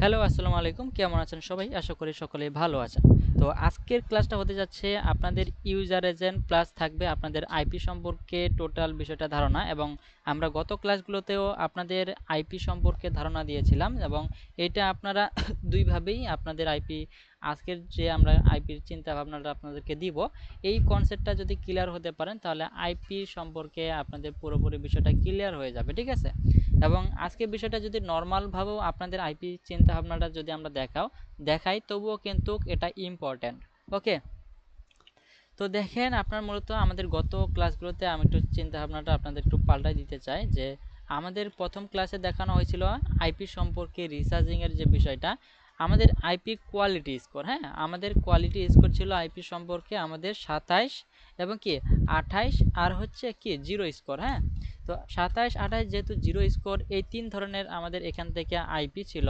Hello, আসসালামু আলাইকুম। কেমন আছেন সবাই? আশা করি সকলেই ভালো আছেন। তো আজকের ক্লাসটা হতে যাচ্ছে আপনাদের ইউজার এজেন্ট প্লাস থাকবে আপনাদের আইপি সম্পর্কে টোটাল বিষয়টা ধারণা এবং আমরা গত ক্লাসগুলোতেও আপনাদের আইপি সম্পর্কে ধারণা দিয়েছিলাম এবং এটা আপনারা দুইভাবেই আপনাদের আইপি আজকের যে আমরা আইপির চিন্তা ভাবনাটা আপনাদেরকে দিব, এই কনসেপ্টটা যদি ক্লিয়ার হতে পারেন তাহলে আইপি সম্পর্কে আপনাদের পুরোপুরি বিষয়টা ক্লিয়ার হয়ে যাবে, ঠিক আছে? এবং আজকের বিষয়টা যদি নর্মালভাবেও আপনাদের আইপি চিন্তা ভাবনাটা যদি আমরা দেখাও, দেখাই, তবুও কিন্তু এটা ইম্পর্ট্যান্ট ওকে তো দেখেন, আপনার মূলত আমাদের গত ক্লাসগুলোতে আমি একটু চিন্তা ভাবনাটা আপনাদের একটু পাল্টাই দিতে চাই যে, আমাদের প্রথম ক্লাসে দেখানো হয়েছিল আইপি সম্পর্কে রিসার্চিংয়ের যে বিষয়টা, আমাদের আইপি কোয়ালিটি স্কোর হ্যাঁ? আমাদের কোয়ালিটি স্কোর ছিল আইপি সম্পর্কে আমাদের সাতাইশ এবং কি, আঠাইশ, আর হচ্ছে কি জিরো স্কোর হ্যাঁ? তো সাতাশ আঠাইশ যেহেতু জিরো স্কোর, এই তিন ধরনের আমাদের এখান থেকে আইপি ছিল।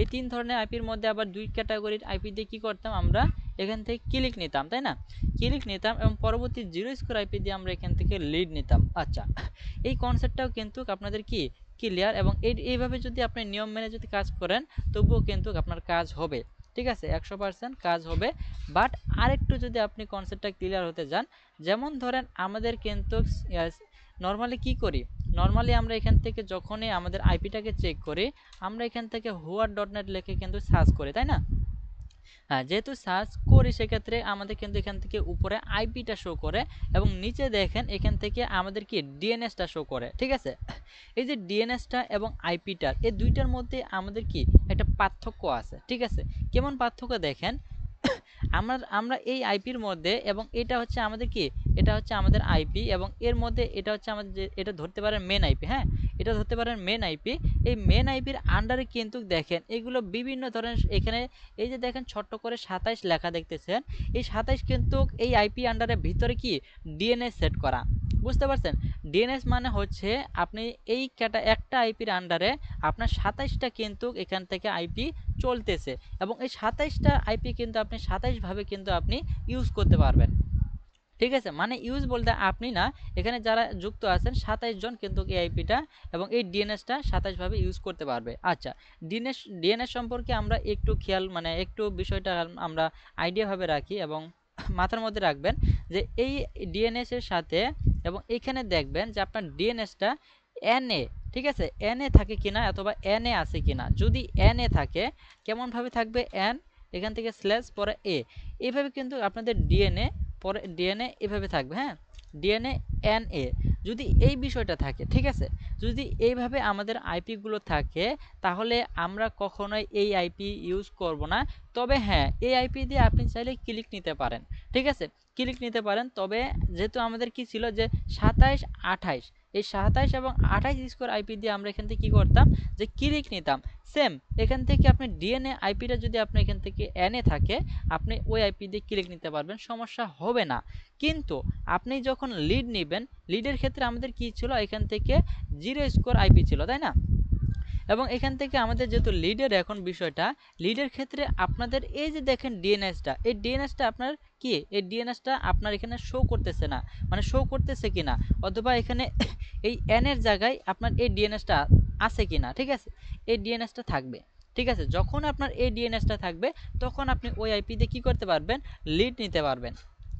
এই তিন ধরনের আইপির মধ্যে আবার দুই ক্যাটাগরির আইপি দিয়ে কী করতাম আমরা? এখান থেকে ক্লিক নিতাম, তাই না? ক্লিক নিতাম এবং পরবর্তী জিরো স্কোর আইপি দিয়ে আমরা এখান থেকে লিড নিতাম। আচ্ছা এই কনসেপ্টটাও কিন্তু আপনাদের কি? ক্লিয়ার এবং এই, এইভাবে যদি আপনি নিয়ম মেনে যদি কাজ করেন, তবুও কিন্তু আপনার কাজ হবে। ঠিক আছে? একশো পার্সেন্ট কাজ হবে। বাট আরেকটু যদি আপনি কনসেপ্টটা ক্লিয়ার হতে যান, যেমন ধরেন আমাদের কিন্তু নর্মালি কি করি? নর্মালি আমরা এখান থেকে যখনই আমাদের আইপিটাকে চেক করি, আমরা এখান থেকে হুয়ার ডট নেট লিখে কিন্তু সার্চ করি, তাই না? হ্যাঁ যেহেতু সার্চ করি সেক্ষেত্রে আমাদের কিন্তু এখান থেকে উপরে আইপিটা শো করে এবং নিচে দেখেন এখান থেকে আমাদের কি ডিএনএসটা শো করে, ঠিক আছে? এই যে ডিএনএসটা এবং আইপিটার এই দুইটার মধ্যে আমাদের কি একটা পার্থক্য আছে, ঠিক আছে? কেমন পার্থক্য দেখেন? আমরা আমরা এই আইপির মধ্যে এবং এটা হচ্ছে আমাদের কি? এটা হচ্ছে আমাদের আইপি এবং এর মধ্যে এটা হচ্ছে আমাদের যে, এটা ধরতে পারেন মেন আইপি হ্যাঁ? এটা ধরতে পারেন মেন আইপি এই মেন আইপির আন্ডারে কিন্তু দেখেন এগুলো বিভিন্ন ধরনের এখানে এই যে দেখেন ছোট্ট করে সাতাইশ লেখা দেখতেছেন। এই সাতাইশ কিন্তু এই আইপি আন্ডারের ভিতরে কি? ডিএনএ সেট করা। বুঝতে পারছেন? ডিএনএস মানে হচ্ছে আপনি এই ক্যাটা, একটা আইপির আন্ডারে আপনার সাতাইশটা কিন্তু এখান থেকে আইপি চলতেছে এবং এই সাতাইশটা আইপি কিন্তু আপনি সাতাইশভাবে কিন্তু আপনি ইউজ করতে পারবেন। ঠিক আছে? মানে ইউজ বলতে আপনি না, এখানে যারা যুক্ত আছেন, সাতাইশ জন কিন্তু এই আইপিটা এবং এই ডিএনএসটা সাতাইশভাবে ইউজ করতে পারবে। আচ্ছা ডিএনএস ডিএনএস সম্পর্কে আমরা একটু খেয়াল মানে একটু বিষয়টা আমরা আইডিয়াভাবে রাখি এবং মাথার মধ্যে রাখবেন যে এই ডিএনএস এর সাথে এবং এখানে দেখবেন যে আপনার ডিএনএসটা এনএ ঠিক আছে? এন এ থাকে কিনা অথবা এন এ আছে কিনা? যদি এন এ থাকে কেমনভাবে থাকবে এন এখান থেকে স্ল্যাশ পরে এ এইভাবে কিন্তু আপনাদের ডিএনএ পরে ডিএনএ এভাবে থাকবে হ্যাঁ? ডিএনএ এন এ যদি এই বিষয়টা থাকে, ঠিক আছে? যদি এইভাবে আমাদের আইপিগুলো থাকে, তাহলে আমরা কখনোই এই আইপি ইউজ করব না। তবে হ্যাঁ এই আইপি দিয়ে আপনি চাইলে ক্লিক নিতে পারেন, ঠিক আছে? ক্লিক নিতে পারেন, তবে যেহেতু আমাদের কি ছিল যে সাতাইশ আঠাইশ এই সাতাইশ এবং আঠাইশ স্কোর আইপি দিয়ে আমরা এখান থেকে কী করতাম? যে ক্লিক নিতাম। সেম এখান থেকে আপনি ডিএনএ আইপিটা যদি আপনি এখান থেকে এনে থাকে, আপনি ওই আইপি দিয়ে ক্লিক নিতে পারবেন, সমস্যা হবে না। কিন্তু আপনি যখন লিড নেবেন লিডের ক্ষেত্রে আমাদের কি ছিল? এখান থেকে জিরো স্কোর আইপি ছিল, তাই না? এবং এখান থেকে আমাদের যেহেতু লিডের এখন বিষয়টা লিডের ক্ষেত্রে আপনাদের এই যে দেখেন ডিএনএসটা এই ডিএনএসটা আপনার কি? এই ডিএনএসটা আপনার এখানে শো করতেছে না। মানে শো করতেছে কিনা? অথবা এখানে এই এনের জায়গায় আপনার এই ডিএনএসটা আছে কিনা? ঠিক আছে? এই ডিএনএসটা থাকবে। ঠিক আছে? যখন আপনার এই ডিএনএসটা থাকবে, তখন আপনি ওই আইপি দিয়ে কী করতে পারবেন? লিড নিতে পারবেন।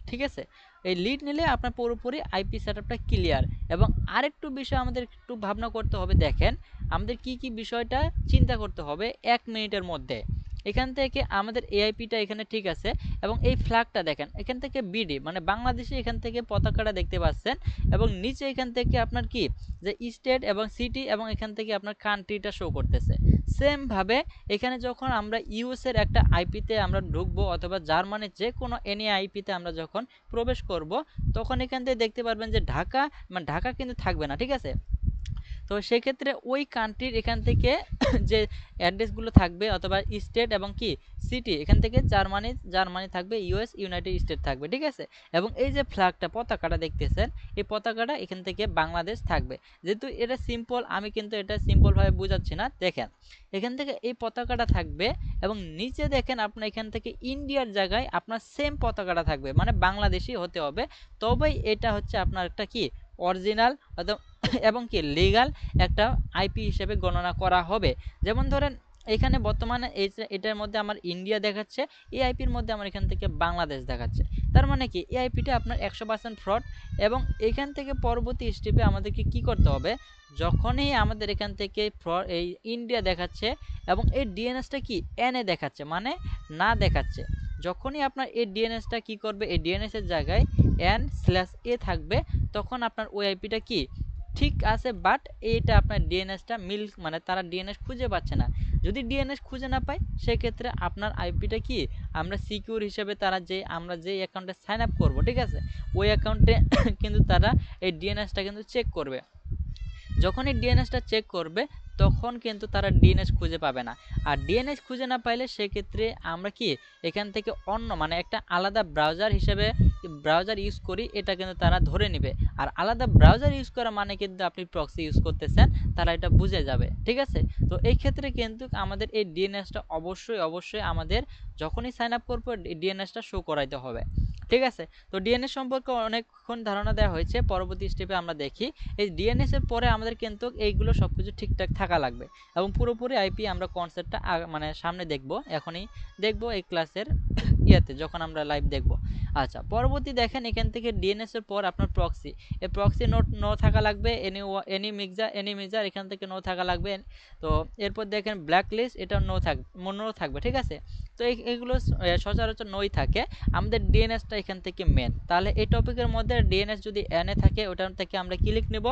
ঠিক আছে? এই লিড নিলে আপনার পুরোপুরি আইপি সেট ক্লিয়ার এবং আরেকটু বিষয় আমাদের একটু ভাবনা করতে হবে, দেখেন, আমাদের কি কি বিষয়টা চিন্তা করতে হবে এক মিনিটের মধ্যে। এখান থেকে আমাদের এআইপিটা এখানে ঠিক আছে, এবং এই ফ্ল্যাগটা দেখেন, এখান থেকে বিডি মানে বাংলাদেশে এখান থেকে পতাকাটা দেখতে পাচ্ছেন, এবং নিচে এখান থেকে আপনার কি? যে স্টেট এবং সিটি এবং এখান থেকে আপনার কান্ট্রিটা শো করতেছে। সেমভাবে এখানে যখন আমরা ইউএসের একটা আইপিতে আমরা ঢুকবো অথবা জার্মানির যে কোনো এনি আইপিতে আমরা যখন প্রবেশ করব, তখন এখান থেকে দেখতে পারবেন যে ঢাকা মানে ঢাকা কিন্তু থাকবে না, ঠিক আছে? তো সেক্ষেত্রে ওই কান্ট্রির এখান থেকে যে অ্যাড্রেসগুলো থাকবে, অথবা স্টেট এবং কি সিটি এখান থেকে জার্মানি জার্মানি থাকবে ইউএস ইউনাইটেড স্টেট থাকবে, ঠিক আছে? এবং এই যে ফ্ল্যাগটা পতাকাটা দেখতেছেন, এই পতাকাটা এখান থেকে বাংলাদেশ থাকবে। যেহেতু এটা সিম্পল আমি কিন্তু এটা সিম্পলভাবে বোঝাচ্ছি না, দেখেন, এখান থেকে এই পতাকাটা থাকবে এবং নিচে দেখেন আপনার এখান থেকে ইন্ডিয়ার জায়গায় আপনার সেম পতাকাটা থাকবে মানে বাংলাদেশি হতে হবে। তবেই এটা হচ্ছে আপনার একটা কি অরিজিনাল এবং কি লিগাল একটা আইপি হিসেবে গণনা করা হবে। যেমন ধরেন, এখানে বর্তমানে এই এটার মধ্যে আমার ইন্ডিয়া দেখাচ্ছে, এই আইপির মধ্যে আমার এখান থেকে বাংলাদেশ দেখাচ্ছে। তার মানে কি, এই আইপিটা আপনার একশো পার্সেন্ট ফ্রড এবং এখান থেকে পরবর্তী স্টেপে আমাদেরকে কি করতে হবে? যখনই আমাদের এখান থেকে এই ইন্ডিয়া দেখাচ্ছে এবং এই ডিএনএসটা কি এনে দেখাচ্ছে মানে না দেখাচ্ছে, যখনই আপনার এই ডিএনএসটা কি করবে, এই ডিএনএস এর জায়গায় এন স্ল্যাশ এ থাকবে, তখন আপনার ওই আইপিটা কি? ঠিক আছে বাট এইটা আপনার ডিএনএসটা মিল মানে তারা ডিএনএস খুঁজে পাচ্ছে না। যদি ডিএনএস খুঁজে না পায়, সেক্ষেত্রে আপনার আইপিটা কি? আমরা সিকিউর হিসেবে তারা যে, আমরা যে অ্যাকাউন্টে সাইন আপ করব, ঠিক আছে? ওই অ্যাকাউন্টে কিন্তু তারা এই ডিএনএসটা কিন্তু চেক করবে। যখনই ডিএনএসটা চেক করবে তখন কিন্তু তারা ডিএনএস খুঁজে পাবে না। আর ডিএনএস খুঁজে না পাইলে সেক্ষেত্রে আমরা কি এখান থেকে অন্য মানে একটা আলাদা ব্রাউজার হিসেবে ব্রাউজার ইউজ করি, এটা কিন্তু তারা ধরে নেবে। আর আলাদা ব্রাউজার ইউজ করা মানে কিন্তু আপনি প্রক্সি ইউজ করতেছেন, তারা এটা বুঝে যাবে, ঠিক আছে? তো এই ক্ষেত্রে কিন্তু আমাদের এই ডিএনএসটা অবশ্যই অবশ্যই আমাদের যখনই সাইন আপ করব ডিএনএসটা শো করাইতে হবে। ঠিক আছে? তো ডিএনএস সম্পর্কে অনেকক্ষণ ধারণা দেওয়া হয়েছে, পরবর্তী স্টেপে আমরা দেখি। এই ডিএনএস এর পরে আমাদের কিন্তু এইগুলো সব কিছু ঠিকঠাক থাকা লাগবে এবং পুরোপুরি আইপি আমরা কনসেপ্টটা মানে সামনে দেখব, এখনই দেখব এই ক্লাসের ইয়েতে যখন আমরা লাইভ দেখব। আচ্ছা পরবর্তী দেখেন এখান থেকে ডিএনএস এর পর আপনার প্রক্সি এই প্রক্সি নোট নো থাকা লাগবে any any mixer any mixer এখান থেকে নো থাকা লাগবে। তো এরপর দেখেন ব্ল্যাক লিস্ট এটা নো থাকবে নো থাকবে, ঠিক আছে? তো এগুলো সচরাচর নই থাকে। আমাদের ডিএনএসটা এখান থেকে মেন তাহলে এই টপিকের মধ্যে ডিএনএস যদি এনে থাকে, ওটার থেকে আমরা ক্লিক নেব?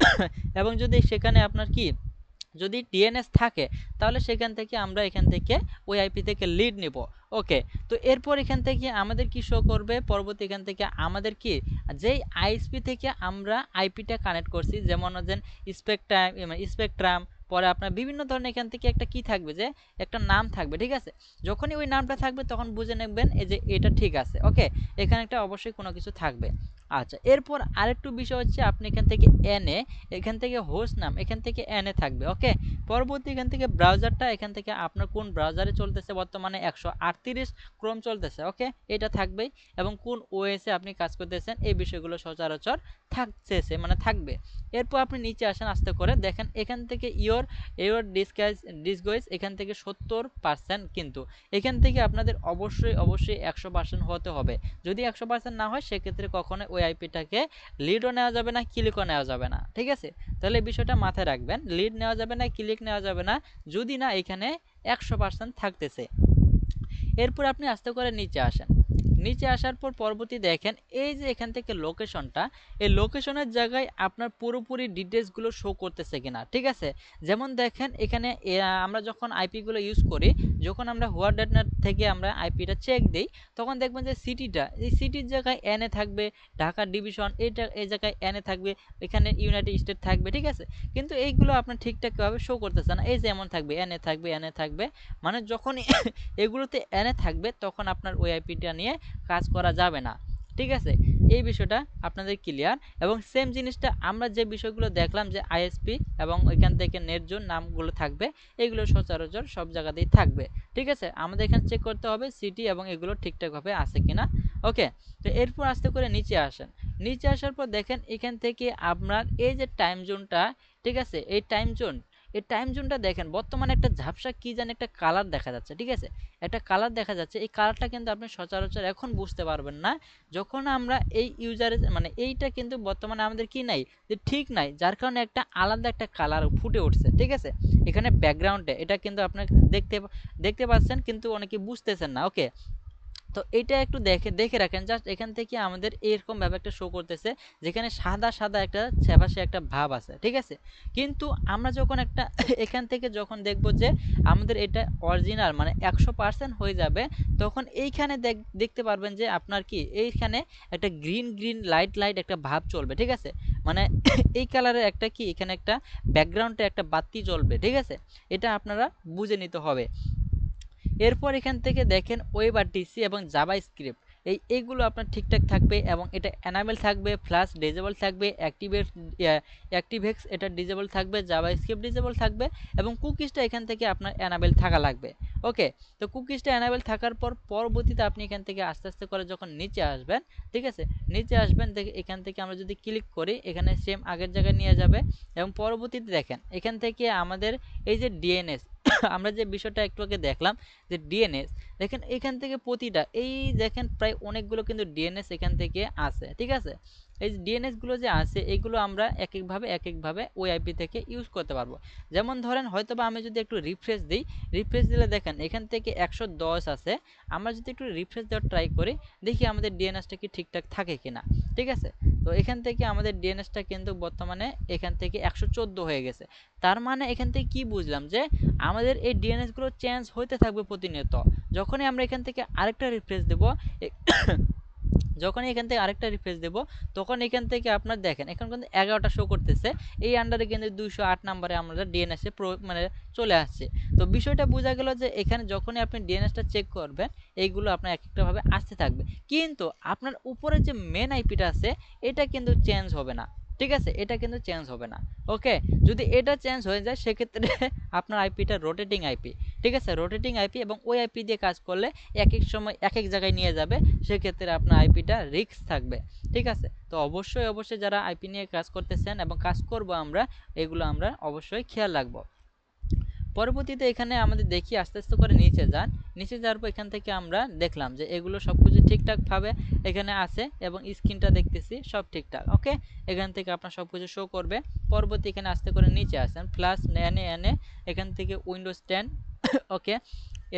এবং যদি সেখানে আপনার কি, যদি ডিএনএস থাকে, তাহলে সেখান থেকে আমরা এখান থেকে ওই আইপি থেকে লিড নেব। ওকে তো এরপর এখান থেকে আমাদের কি শো করবে? পরবর্তী এখান থেকে আমাদের কি, যেই আইএসপি থেকে আমরা আইপিটা কানেক্ট করছি, যেমন হচ্ছেন স্পেকট্রাম স্পেকট্রাম পরে আপনার বিভিন্ন ধরনের এখান থেকে একটা কি থাকবে যে, একটা নাম থাকবে, ঠিক আছে? যখনই ওই নামটা থাকবে তখন বুঝে নেবেন এই যে এটা ঠিক আছে ওকে এখানে একটা অবশ্যই কোনো কিছু থাকবে। আচ্ছা এরপর আরেকটু বিষয় হচ্ছে আপনি এখান থেকে এনে এখান থেকে হোস্ট নাম, এখান থেকে এনে থাকবে ওকে পরবর্তী এখান থেকে ব্রাউজারটা এখান থেকে আপনার কোন ব্রাউজারে চলতেছে বর্তমানে একশো আটত্রিশ ক্রোম চলতেছে ওকে এটা থাকবেই এবং কোন ওএসে আপনি কাজ করতেছেন এই বিষয়গুলো সচরাচর থাকছে মানে থাকবে। এরপর আপনি নিচে আসেন, আস্তে করে দেখেন এখান থেকে ইয়োর ইয়োর ডিসগাইজ ডিসগোয়েজ এখান থেকে সত্তর পার্সেন্ট কিন্তু। এখান থেকে আপনাদের অবশ্যই অবশ্যই একশো পার্সেন্ট হতে হবে। যদি একশো পার্সেন্ট না হয়, সেক্ষেত্রে কখনো ওই আইপিটাকে লিডও নেওয়া যাবে না ক্লিকও নেওয়া যাবে না, ঠিক আছে? তাহলে বিষয়টা মাথায় রাখবেন লিড নেওয়া যাবে না ক্লিক নেওয়া যাবে না, যদি না এখানে একশো পার্সেন্ট থাকতেছে। এরপর আপনি আস্তে করে নিচে আসেন। নিচে আসার পর পরবর্তী দেখেন, এই যে এখান থেকে লোকেশনটা এই লোকেশনের জায়গায় আপনার পুরোপুরি ডিটেলসগুলো শো করতেছে কিনা, ঠিক আছে? যেমন দেখেন, এখানে আমরা যখন আইপিগুলো ইউজ করি, যখন আমরা হোয়ার থেকে আমরা আইপিটা চেক দিই, তখন দেখবেন যে সিটিটা এই সিটির জায়গায় এনে থাকবে, ঢাকা ডিভিশন এইটা এই জায়গায় এনে থাকবে, এখানে ইউনাইটেড স্টেট থাকবে, ঠিক আছে? কিন্তু এইগুলো আপনার ঠিকঠাকভাবে শো করতেছে না, এই যে এমন থাকবে এনে থাকবে এনে থাকবে মানে যখন এগুলোতে এনে থাকবে, তখন আপনার ওই আইপিটা নিয়ে কাজ করা যাবে না। ঠিক আছে? এই বিষয়টা আপনাদের ক্লিয়ার এবং সেম জিনিসটা আমরা যে বিষয়গুলো দেখলাম যে আইএসপি এবং ওইখান থেকে নেট জোন নামগুলো থাকবে, এগুলো সচরাচর সব জায়গাতেই থাকবে। ঠিক আছে? আমাদের এখানে চেক করতে হবে সিটি এবং এগুলো ঠিকঠাকভাবে আছে কিনা। ওকে তো এরপর আস্তে করে নিচে আসেন। নিচে আসার পর দেখেন এখান থেকে আপনার এই যে টাইম জোনটা ঠিক আছে? এই টাইম জোন এই টাইম জোনটা দেখেন, বর্তমানে একটা ঝাপসা কি জানি একটা কালার দেখা যাচ্ছে, ঠিক আছে? একটা কালার দেখা যাচ্ছে, এই কালারটা কিন্তু আপনি সচরাচর এখন বুঝতে পারবেন না, যখন আমরা এই ইউজারে মানে এইটা কিন্তু বর্তমানে আমাদের কি নাই? যে ঠিক নাই, যার কারণে একটা আলাদা একটা কালার ফুটে উঠছে, ঠিক আছে? এখানে ব্যাকগ্রাউন্ডে এটা কিন্তু আপনার দেখতে দেখতে পাচ্ছেন, কিন্তু অনেকে বুঝতেছেন না ওকে তো এটা একটু দেখে দেখে রাখেন। জাস্ট এখান থেকে আমাদের এরকম ভাবে একটা শো করতেছে, যেখানে সাদা সাদা একটা ছেপাশে একটা ভাব আছে, ঠিক আছে? কিন্তু আমরা যখন একটা এখান থেকে যখন দেখব যে আমাদের এটা অরিজিনাল মানে একশো হয়ে যাবে, তখন এইখানে দেখতে পারবেন যে আপনার কি? এইখানে একটা গ্রিন গ্রিন লাইট লাইট একটা ভাব চলবে, ঠিক আছে? মানে এই কালারের একটা কি? এখানে একটা ব্যাকগ্রাউন্ডে একটা বাতি জ্বলবে, ঠিক আছে? এটা আপনারা বুঝে নিতে হবে। এরপর এখান থেকে দেখেন ওয়েব আর ডিসি এবং জাভা স্ক্রিপ্ট এই এইগুলো আপনার ঠিকঠাক থাকবে এবং এটা অ্যানাবেল থাকবে ফ্লাশ ডিজেবল থাকবে, অ্যাক্টিভেট অ্যাক্টিভেক্স, এটা ডিজেবল থাকবে জাভা স্ক্রিপ্ট ডিজেবল থাকবে এবং কুকিজটা এখান থেকে আপনার অ্যানাবেল থাকা লাগবে। ওকে, তো কুকিজটা এনাবেল থাকার পর পরবর্তীতে আপনি এখান থেকে আস্তে আস্তে করে যখন নিচে আসবেন, ঠিক আছে? নিচে আসবেন, দেখে এখান থেকে আমরা যদি ক্লিক করি, এখানে সেম আগের জায়গায় নিয়ে যাবে এবং পরবর্তীতে দেখেন, এখান থেকে আমাদের এই যে ডিএনএস আমরা যে বিষয়টা একটু আগে দেখলাম যে ডিএনএস দেখেন এখান থেকে প্রতিটা, এই দেখেন প্রায় অনেকগুলো কিন্তু ডিএনএস এখান থেকে আছে, ঠিক আছে? এই যে ডিএনএসগুলো যে আছে, এগুলো আমরা এক একভাবে এক একভাবে ওই আইপি থেকে ইউজ করতে পারব। যেমন ধরেন হয়তো বা আমি যদি একটু রিফ্রেশ দিই রিফ্রেশ দিলে দেখেন, এখান থেকে একশো দশ আছে। আমরা যদি একটু রিফ্রেশ দেওয়ার ট্রাই করি, দেখি আমাদের ডিএনএসটা কি ঠিকঠাক থাকে কিনা, ঠিক আছে? তো এখান থেকে আমাদের ডিএনএসটা কিন্তু বর্তমানে এখান থেকে একশো চোদ্দ হয়ে গেছে। তার মানে এখান থেকে কি বুঝলাম যে, আমাদের এই ডিএনএসগুলো চেঞ্জ হতে থাকবে প্রতিনিয়ত। যখনই আমরা এখান থেকে আরেকটা রিফ্রেশ দেবো যখনই এখান থেকে আরেকটা রিফ্রেশ দেবো, তখন এখান থেকে আপনার দেখেন, এখন কিন্তু এগারোটা শো করতেছে। এই আন্ডারে কিন্তু দুইশো আট নাম্বারে আমরা ডিএনএসে মানে চলে আসছে। তো বিষয়টা বোঝা গেল যে এখানে যখনই আপনি ডিএনএসটা চেক করবেন, এইগুলো আপনার এক একটাভাবে আসতে থাকবে। কিন্তু আপনার উপরে যে মেন আইপিটা আছে, এটা কিন্তু চেঞ্জ হবে না। ঠিক আছে? এটা কিন্তু চেঞ্জ হবে না। ওকে যদি এটা চেঞ্জ হয়ে যায়, সেক্ষেত্রে আপনার আইপিটা রোটেটিং আইপি ঠিক আছে? রোটেটিং আইপি এবং ওই আইপি দিয়ে কাজ করলে এক এক সময় এক এক জায়গায় নিয়ে যাবে, সেক্ষেত্রে আপনার আইপিটা রিস্ক থাকবে। ঠিক আছে? তো অবশ্যই অবশ্যই যারা আইপি নিয়ে কাজ করতেছেন এবং কাজ করব আমরা, এগুলো আমরা অবশ্যই খেয়াল রাখব। পরবর্তীতে এখানে আমাদের দেখি আস্তে আস্তে করে নিচে যান। নিচে যাওয়ার পর এখান থেকে আমরা দেখলাম যে এগুলো সব কিছু ঠিকঠাকভাবে এখানে আছে এবং স্ক্রিনটা দেখতেছি সব ঠিকঠাক, ওকে? এখান থেকে আপনার সব কিছু শো করবে। পরবর্তী এখানে আস্তে করে নিচে আসেন প্লাস এনে এনে এখান থেকে উইন্ডোজ টেন ওকে?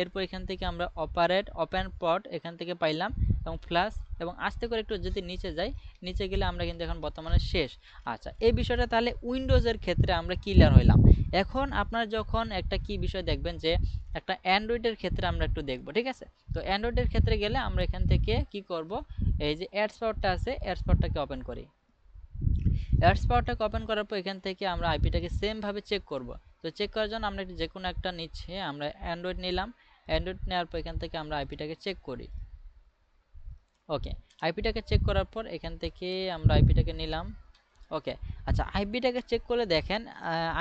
এরপর এখান থেকে আমরা অপারেট ওপেন পট এখান থেকে পাইলাম এবং প্লাস এবং আস্তে করে একটু যদি নিচে যাই, নিচে গেলে আমরা কিন্তু এখন বর্তমানে শেষ। আচ্ছা এই বিষয়টা তাহলে উইন্ডোজের ক্ষেত্রে আমরা ক্লিয়ার হইলাম। এখন আপনারা যখন একটা কি বিষয় দেখবেন যে, একটা অ্যান্ড্রয়েডের ক্ষেত্রে আমরা একটু দেখব, ঠিক আছে? তো অ্যান্ড্রয়েডের ক্ষেত্রে গেলে আমরা এখান থেকে কি করব? এই যে অ্যাডস পাওয়ারটা আছে অ্যাডস পাওয়ারটাকে ওপেন করি। অ্যাডস পাওয়ারটাকে ওপেন করার পর এখান থেকে আমরা আইপিটাকে সেমভাবে চেক করব। তো চেক করার জন্য আমরা যে কোনো একটা নিচ্ছে, আমরা অ্যান্ড্রয়েড নিলাম। অ্যান্ড্রয়েড নেওয়ার পর এখান থেকে আমরা আইপিটাকে চেক করি। ওকে আইপিটাকে চেক করার পর এখান থেকে আমরা আইপিটাকে নিলাম। ওকে আচ্ছা আইপিটাকে চেক করলে দেখেন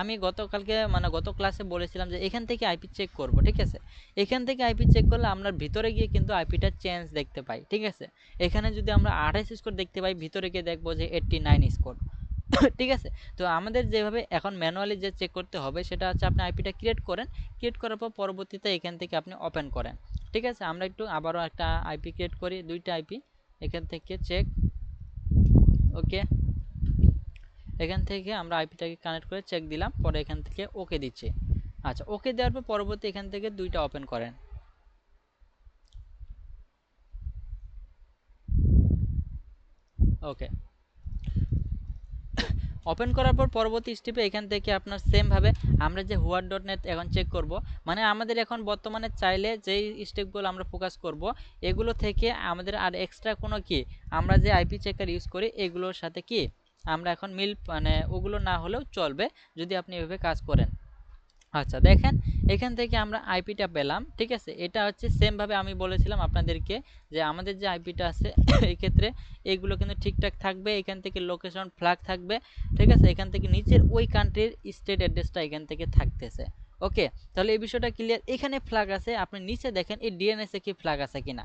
আমি গতকালকে মানে গত ক্লাসে বলেছিলাম যে এখান থেকে আইপি চেক করব, ঠিক আছে? এখান থেকে আইপি চেক করলে আমরা ভিতরে গিয়ে কিন্তু আইপিটা চেঞ্জ দেখতে পাই, ঠিক আছে? এখানে যদি আমরা আঠাইশ স্কোর দেখতে পাই, ভিতরে গিয়ে দেখব যে এইট্টি নাইন স্কোর ঠিক আছে? তো আমাদের যেভাবে এখন ম্যানুয়ালি যে চেক করতে হবে, সেটা হচ্ছে আপনি আইপিটা ক্রিয়েট করেন ক্রিয়েট করার পর পরবর্তীতে এখান থেকে আপনি ওপেন করেন, ঠিক আছে? আমরা একটু আবারও একটা আইপি ক্রিয়েট করি, দুইটা আইপি এখান থেকে চেক ওকে? এখান থেকে আমরা আইপিটাকে কানেক্ট করে চেক দিলাম, পরে এখান থেকে ওকে দিচ্ছে। আচ্ছা ওকে দেওয়ার পর পরবর্তী এখান থেকে দুইটা ওপেন করেন। ওকে ওপেন করার পর পরবর্তী স্টেপে এখান থেকে আপনার সেমভাবে আমরা যে হুয়ার ডট নেট এখন চেক করব মানে আমাদের এখন বর্তমানে চাইলে যেই স্টেপগুলো আমরা ফোকাস করব, এগুলো থেকে আমাদের আর এক্সট্রা কোনো কি? আমরা যে আইপি চেকার ইউজ করি, এগুলোর সাথে কি? আমরা এখন মিল মানে ওগুলো না হলেও চলবে যদি আপনি এভাবে কাজ করেন। আচ্ছা দেখেন, এখান থেকে আমরা আইপিটা পেলাম, ঠিক আছে? এটা হচ্ছে সেমভাবে আমি বলেছিলাম আপনাদেরকে যে আমাদের যে আইপিটা আছে এই ক্ষেত্রে এইগুলো কিন্তু ঠিকঠাক থাকবে, এখান থেকে লোকেশন ফ্ল্যাগ থাকবে, ঠিক আছে? এখান থেকে নিচের ওই কান্ট্রির স্টেট অ্যাড্রেসটা এখান থেকে থাকতেছে ওকে তাহলে এই বিষয়টা ক্লিয়ার এখানে ফ্ল্যাগ আছে, আপনি নিচে দেখেন, এই ডিএনএসে কি ফ্ল্যাগ আছে কিনা?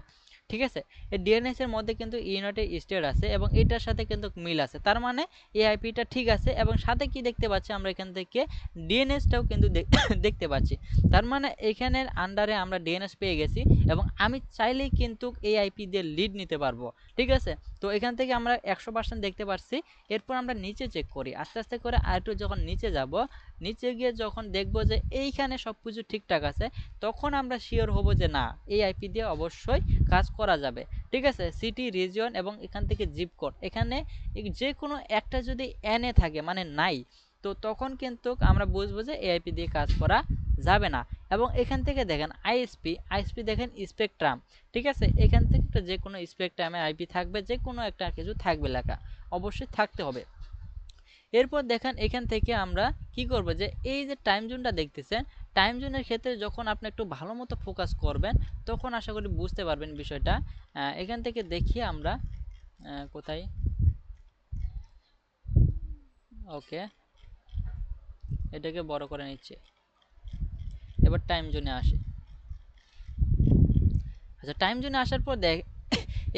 ঠিক আছে? এই ডিএনএস এর মধ্যে কিন্তু ইউনাইটেড স্টেট আছে এবং এটার সাথে কিন্তু মিল আছে। তার মানে এই ঠিক আছে এবং সাথে কি দেখতে পাচ্ছি আমরা এখান থেকে? ডিএনএসটাও কিন্তু দেখতে পাচ্ছি। তার মানে এখানের আন্ডারে আমরা ডিএনএস পেয়ে গেছি এবং আমি চাইলেই কিন্তু এই দিয়ে লিড নিতে পারব। ঠিক আছে? তো এখান থেকে আমরা একশো পার্সেন্ট দেখতে পাচ্ছি এরপর আমরা নিচে চেক করি। আস্তে আস্তে করে আরেকটু যখন নিচে যাব, নিচে গিয়ে যখন দেখব যে এইখানে সব কিছু ঠিকঠাক আছে, তখন আমরা শিওর হব যে না, এই আইপি দিয়ে অবশ্যই কাজ করা যাবে। ঠিক আছে? সিটি রিজিয়ন এবং এখান থেকে জিপ কোড এখানে যে কোনো একটা যদি এনে থাকে মানে নাই, তো তখন কিন্তু আমরা বুঝব যে এআইপি দিয়ে কাজ করা যাবে না। এবং এখান থেকে দেখেন আইএসপি আইএসপি দেখেন স্পেকট্রাম ঠিক আছে? এখান থেকে যে কোনো স্পেকট্রামে আইপি থাকবে যে কোনো একটা কিছু থাকবে লেখা, অবশ্যই থাকতে হবে। এরপর দেখেন এখান থেকে আমরা কি করব যে, এই যে টাইম জোনটা দেখতেছেন টাইম জোনের ক্ষেত্রে যখন আপনি একটু ভালো মতো ফোকাস করবেন, তখন আশা করি বুঝতে পারবেন বিষয়টা। এখান থেকে দেখি আমরা কোথায়? ওকে, এটাকে বড় করে নিচ্ছে। এবার টাইম জোনে আসে। আচ্ছা টাইম জোনে আসার পর দেখ,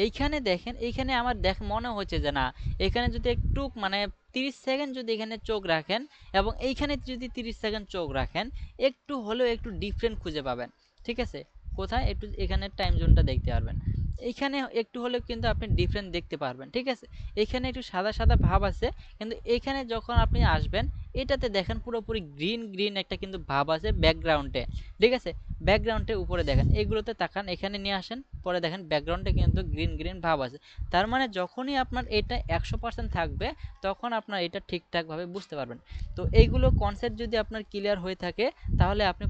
এইখানে দেখেন, এইখানে আমার দেখ, মনে হচ্ছে যে না, এখানে যদি একটু মানে তিরিশ সেকেন্ড যদি এখানে চোখ রাখেন এবং এইখানে যদি তিরিশ সেকেন্ড চোখ রাখেন, একটু হলেও একটু ডিফারেন্ট খুঁজে পাবেন। ঠিক আছে? কোথায়? একটু এখানে টাইম জোনটা দেখতে পারবেন। এইখানে একটু হলেও কিন্তু আপনি ডিফারেন্ট দেখতে পারবেন, ঠিক আছে? এখানে একটু সাদা সাদা ভাব আছে, কিন্তু এখানে যখন আপনি আসবেন, এটাতে দেখেন পুরোপুরি গ্রিন গ্রিন একটা কিন্তু ভাব আছে ব্যাকগ্রাউন্ডে ঠিক আছে? ব্যাকগ্রাউন্ডের উপরে দেখেন, এগুলোতে তাকান, এখানে নিয়ে আসেন, পরে দেখেন ব্যাকগ্রাউন্ডে কিন্তু গ্রিন গ্রিন ভাব আছে। তার মানে যখনই আপনার এটা একশো পার্সেন্ট থাকবে, তখন আপনার এটা ঠিকঠাকভাবে বুঝতে পারবেন। তো এইগুলো কনসেপ্ট যদি আপনার ক্লিয়ার হয়ে থাকে, তাহলে আপনি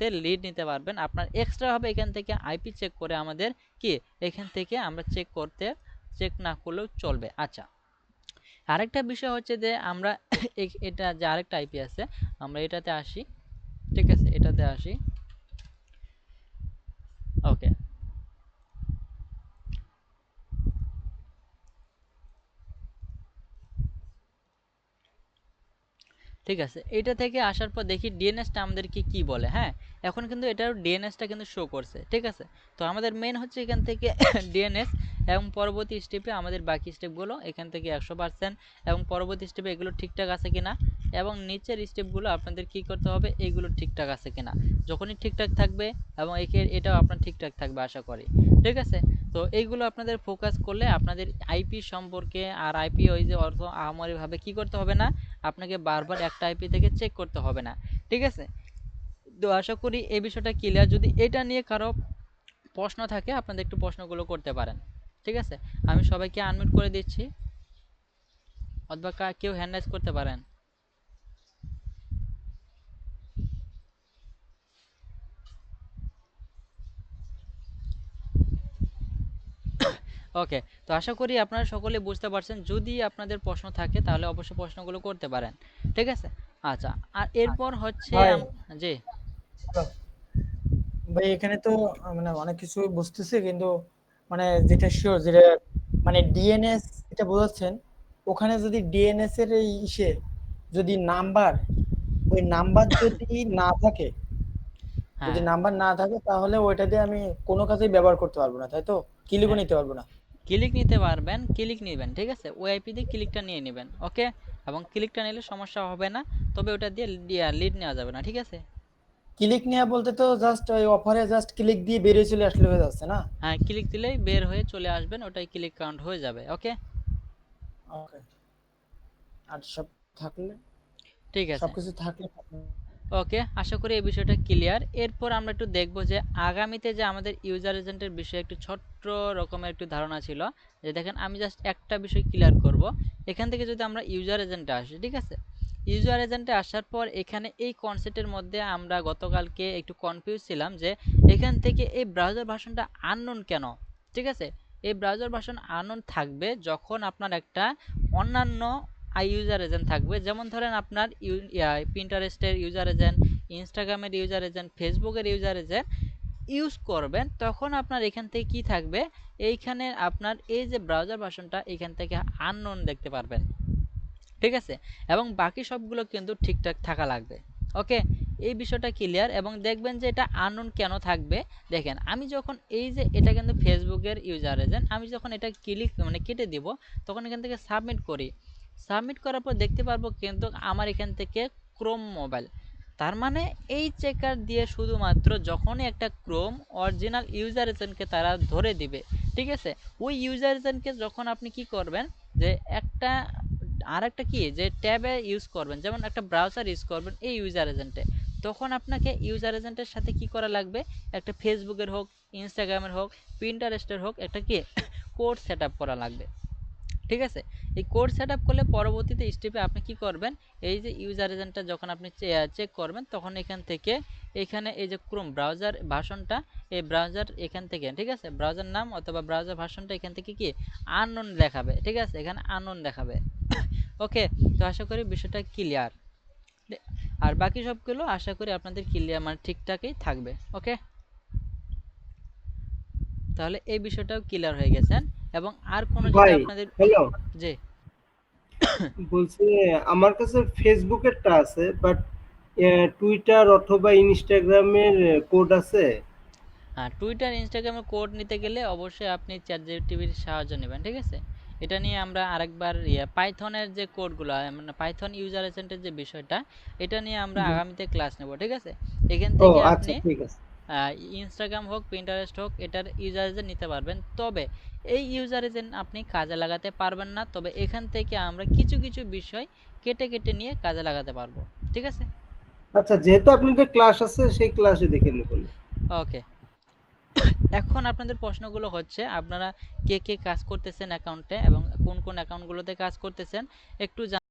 পরবর্তীতে লিড নিতে পারবেন। আপনার এক্সট্রাভাবে এখান থেকে আইপি চেক করে আমাদের কি? এখান থেকে আমরা চেক করতে চেক না করলেও চলবে। আচ্ছা আরেকটা বিষয় হচ্ছে যে আমরা এটা যে আরেকটা আইপি আছে, আমরা এটাতে আসি। ঠিক আছে, এটাতে আসি। ওকে ঠিক আছে? এটা থেকে আসার পর দেখি ডিএনএসটা আমাদেরকে কি বলে হ্যাঁ? এখন কিন্তু এটার ডিএনএসটা কিন্তু শো করছে, ঠিক আছে? তো আমাদের মেন হচ্ছে এখান থেকে ডিএনএস এবং পরবর্তী স্টেপে আমাদের বাকি স্টেপগুলো এখান থেকে একশো পার্সেন্ট এবং পরবর্তী স্টেপে এগুলো ঠিকঠাক আছে কিনা এবং নিচের স্টেপগুলো আপনাদের কি করতে হবে, এগুলো ঠিকঠাক আছে কিনা? যখনই ঠিকঠাক থাকবে এবং একে, এটাও আপনার ঠিকঠাক থাকবে, আশা করি, ঠিক আছে? তো এইগুলো আপনাদের ফোকাস করলে আপনাদের আইপি সম্পর্কে আর আইপি ওই যে অর্থ আহামরিভাবে কি করতে হবে না, আপনাকে বারবার একটা আইপি থেকে চেক করতে হবে না, ঠিক আছে? তো আশা করি এই বিষয়টা ক্লিয়ার যদি এটা নিয়ে কারও প্রশ্ন থাকে, আপনাদের একটু প্রশ্নগুলো করতে পারেন, ঠিক আছে? আমি সবাইকে আনমিউট করে দিচ্ছি। অথবা কেউ হ্যান্ড রাইজ করতে পারেন। ওকে তো আশা করি আপনারা সকলে বুঝতে পারছেন। যদি আপনাদের প্রশ্ন থাকে তাহলে অবশ্যই প্রশ্নগুলো করতে পারেন। ঠিক আছে? আচ্ছা আর এরপর হচ্ছে জি। ভাই এখানে তো মানে অনেক কিছু বুঝতেছি কিন্তু মানে যেটা শিওর যেটা মানে ডিএনএস এটা বোঝাচ্ছেন ওখানে যদি ডিএনএস এর এই ইসে যদি নাম্বার ওই নাম্বার যদি না থাকে হ্যাঁ। যদি নাম্বার না থাকে তাহলে ওইটা দিয়ে আমি কোনো কাজেই ব্যবহার করতে পারব না তাই তো? ক্লিকও হ্যাঁ। নিতে পারব না? ক্লিক নিতে পারবেন ক্লিক নেবেন ঠিক আছে? ওই আইপি দিয়ে ক্লিকটা নিয়ে নেবেন ওকে? এবং ক্লিকটা নিলে সমস্যা হবে না তবে ওটা দিয়ে লিড নেওয়া যাবে না ঠিক আছে? ক্লিক নেওয়া বলতে তো জাস্ট ওই অফারে জাস্ট ক্লিক দিয়ে বেরিয়ে চলে আসলে হয়ে যাচ্ছে না? হ্যাঁ ক্লিক দিলেই বের হয়ে চলে আসবেন ওটাই ক্লিক কাউন্ট হয়ে যাবে ওকে? ওকে। আর সব থাকলে? ঠিক আছে। সবকিছু থাকলে ওকে, আশা করি এই বিষয়টা ক্লিয়ার। এরপর আমরা একটু দেখব যে আগামীতে যে আমাদের ইউজার এজেন্টের বিষয়ে একটু ছোট্ট রকমের একটু ধারণা ছিল যে দেখেন, আমি জাস্ট একটা বিষয় ক্লিয়ার করব। এখান থেকে যদি আমরা ইউজার এজেন্টে আসি, ঠিক আছে? ইউজার এজেন্টে আসার পর এখানে এই কনসেপ্টের মধ্যে আমরা গতকালকে একটু কনফিউজ ছিলাম যে এখান থেকে এই ব্রাউজার ভাষণটা আননোন কেন? ঠিক আছে? এই ব্রাউজার ভাষণ আননোন থাকবে যখন আপনার একটা অন্যান্য ইউজার এজেন্ট থাকবে। যেমন ধরেন আপনার পিন্টারেস্টের ইউজার এজেন্ট ইনস্টাগ্রামের ইউজার এজেন্ট ফেসবুকের ইউজার এজেন্ট ইউজ করবেন, তখন আপনার এখান থেকে কি থাকবে? এইখানে আপনার এই যে ব্রাউজার ভাষণটা এখান থেকে আননোন দেখতে পারবেন। ঠিক আছে? এবং বাকি সবগুলো কিন্তু ঠিকঠাক থাকা লাগবে। ওকে? এই বিষয়টা ক্লিয়ার এবং দেখবেন যে এটা আননোন কেন থাকবে? দেখেন, আমি যখন এই যে এটা কিন্তু ফেসবুকের ইউজার এজেন্ট আমি যখন এটা ক্লিক মানে কেটে দিব, তখন এখান থেকে সাবমিট করি। সাবমিট করার পর দেখতে পারব কিন্তু আমার এখান থেকে ক্রোম মোবাইল তার মানে এই চেকার দিয়ে শুধুমাত্র যখনই একটা ক্রোম অরিজিনাল ইউজার এজেন্টকে তারা ধরে দিবে, ঠিক আছে? ওই ইউজার এজেন্টকে যখন আপনি কি করবেন যে একটা আর একটা কি যে ট্যাবে ইউজ করবেন, যেমন একটা ব্রাউজার ইউজ করবেন এই ইউজার এজেন্টে তখন আপনাকে ইউজার এজেন্টের সাথে কি করা লাগবে? একটা ফেসবুকের হোক ইনস্টাগ্রামের হোক পিন্টারেস্টের হোক, একটা কি কোড সেট করা লাগবে। ঠিক আছে? এই কোড সেট করলে পরবর্তীতে স্টেপে আপনি কি করবেন? এই যে ইউজার এজেন্টটা যখন আপনি চেক করবেন, তখন এখান থেকে এখানে এই যে ক্রোম ব্রাউজার ভাষণটা, এই ব্রাউজার এখান থেকে, ঠিক আছে? ব্রাউজার নাম অথবা ব্রাউজার ভাষণটা এখান থেকে কি? আননোন দেখাবে, ঠিক আছে? এখানে আননোন দেখাবে। ওকে তো আশা করি বিষয়টা ক্লিয়ার আর বাকি সবগুলো আশা করি আপনাদের ক্লিয়ার মানে ঠিকঠাকই থাকবে। ওকে তাহলে এই বিষয়টাও ক্লিয়ার হয়ে গেছেন এবং আর কোনো যদি আপনাদের হ্যালো জি। বলছি আমার কাছে ফেসবুকেরটা আছে বাট টুইটার অথবা ইনস্টাগ্রামের কোড আছে? হ্যাঁ টুইটার ইনস্টাগ্রামে কোড নিতে গেলে অবশ্যই আপনি চ্যাট জিপিটির সাহায্য নেবেন ঠিক আছে? এটা নিয়ে আমরা আরেকবার ইয়ে পাইথনের যে কোডগুলো মানে পাইথন ইউজার এজেন্টের যে বিষয়টা এটা নিয়ে আমরা আগামীতে ক্লাস নেব ঠিক আছে? এখান থেকে আচ্ছা আপনি ঠিক আছে। ইনস্টাগ্রাম হোক পিন্টারেস্ট হোক এটার ইউজার এজেন্ট নিতে পারবেন। তবে এই ইউজার এজেন্ট আপনি কাজে লাগাতে পারবেন না। তবে এখান থেকে আমরা কিছু কিছু বিষয় কেটে কেটে নিয়ে কাজে লাগাতে পারব। ঠিক আছে? আচ্ছা যেহেতু আপনাদের ক্লাস আছে সেই ক্লাসে দেখে নেবেন ওকে এখন আপনাদের প্রশ্নগুলো হচ্ছে আপনারা কে কে কাজ করতেছেন অ্যাকাউন্টে এবং কোন কোন অ্যাকাউন্টগুলোতে কাজ করতেছেন? একটু জান-